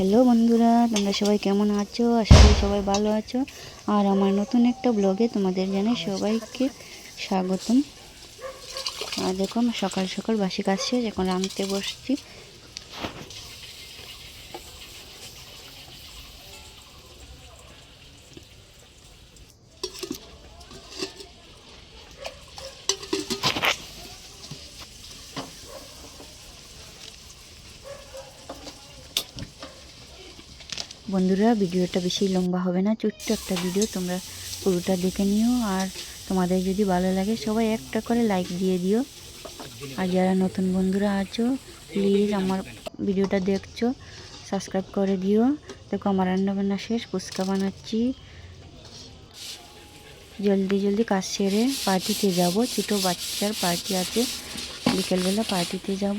Hello বন্ধুরা, তোমরা সবাই কেমন আছো? আশা করি সবাই ভালো আছো। আর আমার নতুন একটা ব্লগে তোমাদের জানাই সবাইকে স্বাগতম। আর দেখো, সকাল সকাল বাসি কাছে শেষ, এখন রাঁধতে বসছি। বন্ধুরা, ভিডিওটা বেশি লম্বা হবে না, ছোট্ট একটা ভিডিও, তোমরা পুরোটা দেখে নিও। আর তোমাদের যদি ভালো লাগে, সবাই একটা করে লাইক দিয়ে দিও। আর যারা নতুন বন্ধুরা আছো প্লিজ আমার ভিডিওটা দেখছ সাবস্ক্রাইব করে দিও। দেখো, আমার রান্নাবান্না শেষ, ফুচকা বানাচ্ছি। জলদি জলদি কাজ সেরে পার্টিতে যাব। ছোটো বাচ্চার পার্টি আছে। বিকেলবেলা পার্টিতে যাব।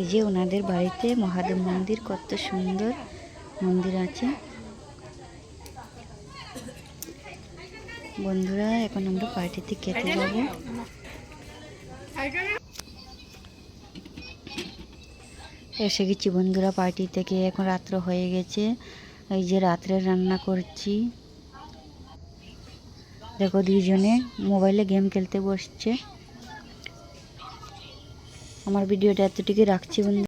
এই যে ওনাদের বাড়িতে মহাদেব মন্দির কত সুন্দর মন্দির আছে। বন্ধুরা এখন আমরা পার্টিতে খেতে যাব। এসে গেছি বন্ধুরা পার্টি থেকে এখন রাত্র হয়ে গেছে। এই যে রাত্রে রান্না করছি। দেখো দুইজনে মোবাইলে গেম খেলতে বসছে। আমার ভিডিওটা এতটুকু রাখছি বন্ধু।